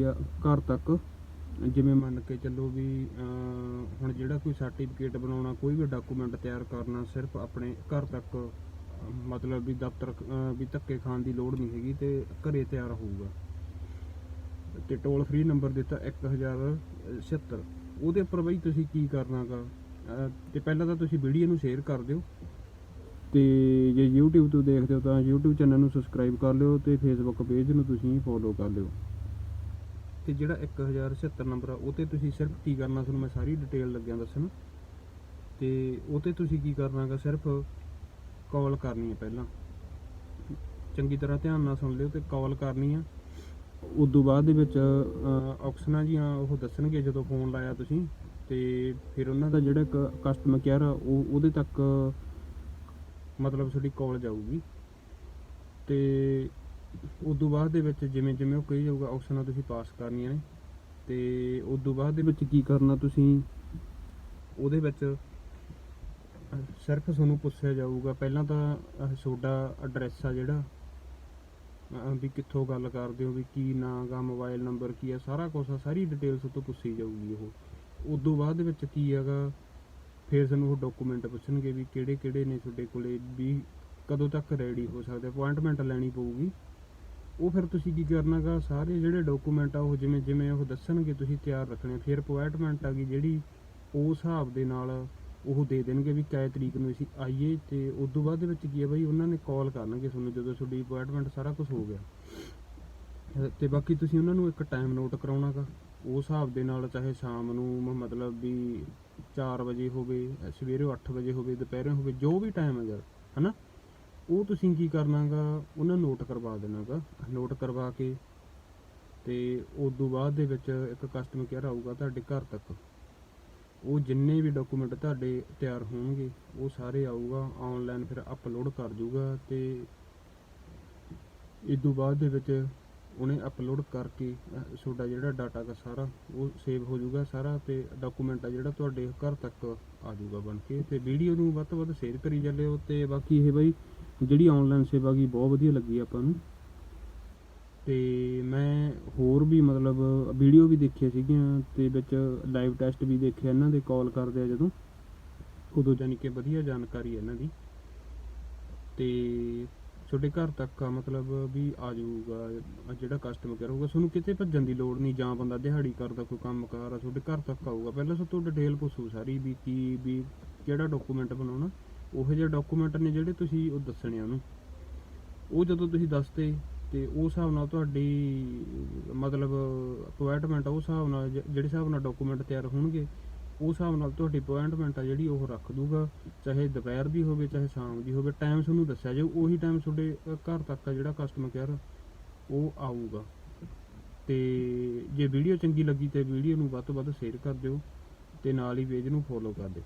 ਹੈਗੀ ਆ, ਘਰ ਤੱਕ। ਜਿਵੇਂ ਮੰਨ ਕੇ ਚੱਲੋ ਵੀ ਹੁਣ ਜਿਹੜਾ ਕੋਈ ਸਰਟੀਫਿਕੇਟ ਬਣਾਉਣਾ, ਕੋਈ ਵੀ ਡਾਕੂਮੈਂਟ ਤਿਆਰ ਕਰਨਾ, ਸਿਰਫ ਆਪਣੇ ਘਰ ਤੱਕ, ਮਤਲਬ ਵੀ ਦਫ਼ਤਰ ਵੀ ਧੱਕੇ ਖਾਣ ਦੀ ਲੋੜ ਨਹੀਂ ਹੈਗੀ ਤੇ ਘਰੇ ਤਿਆਰ ਹੋਊਗਾ। ਤੇ ਟੋਲ ਫ੍ਰੀ ਨੰਬਰ ਦਿੱਤਾ 1076 ਉਹਦੇ ਉੱਪਰ ਬਈ ਤੁਸੀਂ ਕੀ ਕਰਨਾਗਾ? ਤੇ ਪਹਿਲਾਂ ਤਾਂ ਤੁਸੀਂ ਵੀਡੀਓ ਨੂੰ ਸ਼ੇਅਰ ਕਰ ਦਿਓ। ਤੇ ਜੇ YouTube ਤੋਂ ਦੇਖਦੇ ਹੋ ਤਾਂ YouTube ਚੈਨਲ ਨੂੰ ਸਬਸਕ੍ਰਾਈਬ ਕਰ ਲਿਓ ਤੇ Facebook ਪੇਜ ਨੂੰ ਤੁਸੀਂ ਫੋਲੋ ਕਰ ਲਿਓ। ਤੇ ਜਿਹੜਾ 1076 ਨੰਬਰ ਆ, ਉਹ ਤੇ ਤੁਸੀਂ ਸਿਰਫ ਕੀ ਕਰਨਾ ਤੁਹਾਨੂੰ ਮੈਂ ਸਾਰੀ ਡਿਟੇਲ ਲੱਗਿਆ ਦੱਸਣ। ਤੇ ਉਹ ਤੇ ਤੁਸੀਂ ਕੀ ਕਰਨਾਗਾ ਸਿਰਫ ਕਾਲ ਕਰਨੀ ਹੈ ਪਹਿਲਾਂ। ਚੰਗੀ ਤਰ੍ਹਾਂ ਧਿਆਨ ਨਾਲ ਸੁਣ ਲਿਓ ਤੇ ਕਾਲ ਕਰਨੀ ਆ। ਉਦੋਂ ਬਾਅਦ ਦੇ ਵਿੱਚ ਆਪਸ਼ਨਾਂ ਜੀਆਂ ਉਹ ਦੱਸਣਗੇ ਜਦੋਂ ਫੋਨ ਲਾਇਆ ਤੁਸੀਂ। ਤੇ ਫਿਰ ਉਹਨਾਂ ਦਾ ਜਿਹੜਾ ਕਸਟਮਰ ਕੇਅਰ ਆ, ਉਹ ਉਹਦੇ ਤੱਕ ਮਤਲਬ ਤੁਹਾਡੀ ਕਾਲ ਜਾਊਗੀ। ਤੇ ਉਦੋਂ ਬਾਅਦ ਦੇ ਵਿੱਚ ਜਿਵੇਂ ਜਿਵੇਂ ਉਹ ਕਹੀ ਜਾਊਗਾ ਆਪਸ਼ਨਾਂ ਤੁਸੀਂ ਪਾਸ ਕਰਨੀਆਂ ਨੇ। ਤੇ ਉਦੋਂ ਬਾਅਦ ਦੇ ਵਿੱਚ ਕੀ ਕਰਨਾ ਤੁਸੀਂ? ਉਹਦੇ ਵਿੱਚ ਸਿਰਫ ਤੁਹਾਨੂੰ ਪੁੱਛਿਆ ਜਾਊਗਾ। ਪਹਿਲਾਂ ਤਾਂ ਤੁਹਾਡਾ ਐਡਰੈਸ ਆ ਜਿਹੜਾ। ਵੀ ਕਿੱਥੋਂ ਗੱਲ ਕਰਦੇ ਹੋ, ਵੀ ਕੀ ਨਾਂ ਗਾ ਮੋਬਾਈਲ ਨੰਬਰ ਕੀ ਆ, ਸਾਰਾ ਕੁਝ ਸਾਰੀ ਡਿਟੇਲਸ ਤੋਂ ਪੁੱਛੀ ਜਾਊਗੀ ਉਹ। ਉਦੋਂ ਬਾਅਦ ਦੇ ਵਿੱਚ ਕੀ ਹੈਗਾ? ਫਿਰ ਤੁਹਾਨੂੰ ਉਹ ਡਾਕੂਮੈਂਟ ਪੁੱਛਣਗੇ ਵੀ ਕਿਹੜੇ ਕਿਹੜੇ ਨੇ ਤੁਹਾਡੇ ਕੋਲੇ, ਵੀ ਕਦੋਂ ਤੱਕ ਰੈਡੀ ਹੋ ਸਕਦੇ ਅਪਾਇੰਟਮੈਂਟ ਲੈਣੀ ਪਊਗੀ। ਉਹ ਫਿਰ ਤੁਸੀਂ ਕੀ ਕਰਨਾਗਾ ਸਾਰੇ ਜਿਹੜੇ ਡਾਕੂਮੈਂਟ ਆ, ਉਹ ਜਿਵੇਂ ਜਿਵੇਂ ਉਹ ਦੱਸਣਗੇ, ਤੁਸੀਂ ਤਿਆਰ ਰੱਖਣੇ ਫਿਰ ਅਪਾਇੰਟਮੈਂਟ ਆ ਗਈ, ਜਿਹੜੀ ਉਸ ਹਿਸਾਬ ਦੇ ਨਾਲ ਉਹ ਦੇ ਦੇਣਗੇ ਵੀ ਕਿਹ ਤਰੀਕ ਨੂੰ ਅਸੀਂ ਆਈਏ ਤੇ ਉਸ ਤੋਂ ਬਾਅਦ ਦੇ ਵਿੱਚ ਕੀ ਹੈ ਬਈ, ਉਹਨਾਂ ਨੇ ਕਾਲ ਕਰਨਗੇ ਤੁਹਾਨੂੰ ਜਦੋਂ ਤੁਹਾਡੀ ਅਪਾਇੰਟਮੈਂਟ ਸਾਰਾ ਕੁਝ ਹੋ ਗਿਆ। ਅਹ ਤੇ ਬਾਕੀ ਤੁਸੀਂ ਉਹਨਾਂ ਨੂੰ ਇੱਕ ਟਾਈਮ ਨੋਟ ਕਰਾਉਣਾਗਾ ਉਸ ਹਿਸਾਬ ਦੇ ਨਾਲ ਚਾਹੇ ਸ਼ਾਮ ਨੂੰ ਮਤਲਬ ਵੀ 4 ਵਜੇ ਹੋਵੇ, ਸਵੇਰੇ 8 ਵਜੇ ਹੋਵੇ, ਦੁਪਹਿਰੇ ਹੋਵੇ, ਜੋ ਵੀ ਟਾਈਮ ਹੈ ਯਾਰ ਹਨਾ? ਉਹ ਤੁਸੀਂ ਕੀ ਕਰਨਾਗਾ? ਉਹਨਾਂ ਨੋਟ ਕਰਵਾ ਦੇਣਾਗਾ। ਨੋਟ ਕਰਵਾ ਕੇ ਤੇ ਉਸ ਤੋਂ ਬਾਅਦ ਦੇ ਵਿੱਚ ਇੱਕ ਕਸਟਮਰ ਕੇਅਰ ਆਊਗਾ ਤੁਹਾਡੇ ਘਰ ਤੱਕ। ਉਹ ਜਿੰਨੇ ਵੀ ਡਾਕੂਮੈਂਟ ਤੁਹਾਡੇ ਤਿਆਰ ਹੋਣਗੇ, ਉਹ ਸਾਰੇ ਆਊਗਾ ਆਨਲਾਈਨ ਫਿਰ ਅਪਲੋਡ ਕਰ ਜੂਗਾ ਤੇ ਇਸ ਤੋਂ ਬਾਅਦ ਦੇ ਵਿੱਚ ਉਹਨੇ ਅਪਲੋਡ ਕਰਕੇ ਤੁਹਾਡਾ ਜਿਹੜਾ ਡਾਟਾ ਦਾ ਸਾਰਾ, ਉਹ ਸੇਵ ਹੋ ਜਾਊਗਾ ਸਾਰਾ ਤੇ ਡਾਕੂਮੈਂਟ ਆ ਜਿਹੜਾ ਤੁਹਾਡੇ ਘਰ ਤੱਕ ਆ ਜਾਊਗਾ ਬਣ ਕੇ ਤੇ ਵੀਡੀਓ ਨੂੰ ਵੱਧ ਤੋਂ ਵੱਧ ਸ਼ੇਅਰ ਕਰੀ ਚੱਲਿਓ ਤੇ ਬਾਕੀ ਇਹ ਬਾਈ ਜਿਹੜੀ ਆਨਲਾਈਨ ਸੇਵਾ ਗਈ ਬਹੁਤ ਵਧੀਆ ਲੱਗੀ ਆਪਾਂ ਨੂੰ। ਤੇ ਮੈਂ ਹੋਰ ਵੀ ਮਤਲਬ ਵੀਡੀਓ ਵੀ ਦੇਖੀਆਂ ਸੀਗੀਆਂ ਤੇ ਵਿੱਚ ਲਾਈਵ ਟੈਸਟ ਵੀ ਦੇਖਿਆ ਇਹਨਾਂ ਦੇ ਕਾਲ ਕਰਦੇ ਆ ਜਦੋਂ। ਉਦੋਂ ਜਾਨੀ ਕਿ ਵਧੀਆ ਜਾਣਕਾਰੀ ਇਹਨਾਂ ਦੀ। ਤੇ ਤੁਹਾਡੇ ਘਰ ਤੱਕ ਆ ਮਤਲਬ ਵੀ ਆ ਜਾਊਗਾ ਜਿਹੜਾ ਕਸਟਮਰ ਕੇਅਰ ਹੋਊਗਾ। ਤੁਹਾਨੂੰ ਕਿਤੇ ਭੱਜਣ ਦੀ ਲੋੜ ਨਹੀਂ ਜਾਂ ਬੰਦਾ ਦਿਹਾੜੀ ਕਰਦਾ, ਕੋਈ ਕੰਮ ਕਾਰ ਆ, ਤੁਹਾਡੇ ਘਰ ਤੱਕ ਆਊਗਾ। ਪਹਿਲਾਂ ਸਭ ਤੋਂ ਡਿਟੇਲ ਪੁੱਛੂ ਸਾਰੀ ਵੀ ਕੀ, ਵੀ ਕਿਹੜਾ ਡਾਕੂਮੈਂਟ ਬਣਾਉਣਾ। ਉਹੋ ਜਿਹੇ ਡਾਕੂਮੈਂਟ ਨੇ ਜਿਹੜੇ ਤੁਸੀਂ ਉਹ ਦੱਸਣੇ ਉਹਨੂੰ। ਉਹ ਜਦੋਂ ਤੁਸੀਂ ਦੱਸਦੇ ਤੇ ਉਸ ਹਿਸਾਬ ਨਾਲ ਤੁਹਾਡੀ, ਮਤਲਬ ਅਪਾਇੰਟਮੈਂਟ ਉਸ ਹਿਸਾਬ ਨਾਲ ਜ- ਜਿਹੜੇ ਹਿਸਾਬ ਨਾਲ ਡਾਕੂਮੈਂਟ ਤਿਆਰ ਹੋਣਗੇ ਉਸ ਹਿਸਾਬ ਨਾਲ ਤੁਹਾਡੀ ਅਪਾਇੰਟਮੈਂਟ ਆ ਜਿਹੜੀ ਉਹ ਰੱਖ ਦੂਗਾ। ਚਾਹੇ ਦੁਪਹਿਰ ਦੀ ਹੋਵੇ, ਚਾਹੇ ਸ਼ਾਮ ਦੀ ਹੋਵੇ ਟਾਈਮ ਤੁਹਾਨੂੰ ਦੱਸਿਆ ਜਾਊ, ਉਹੀ ਟਾਈਮ ਤੁਹਾਡੇ ਘਰ ਤੱਕ ਆ ਜਿਹੜਾ ਕਸਟਮਰ ਕੇਅਰ ਉਹ ਆਊਗਾ। ਤੇ ਜੇ ਵੀਡੀਓ ਚੰਗੀ ਲੱਗੀ ਤੇ ਵੀਡੀਓ ਨੂੰ ਵੱਧ ਤੋਂ ਵੱਧ ਸ਼ੇਅਰ ਕਰ ਦਿਓ ਤੇ ਨਾਲ ਹੀ ਪੇਜ ਨੂੰ ਫੋਲੋ ਕਰ ਦਿਓ।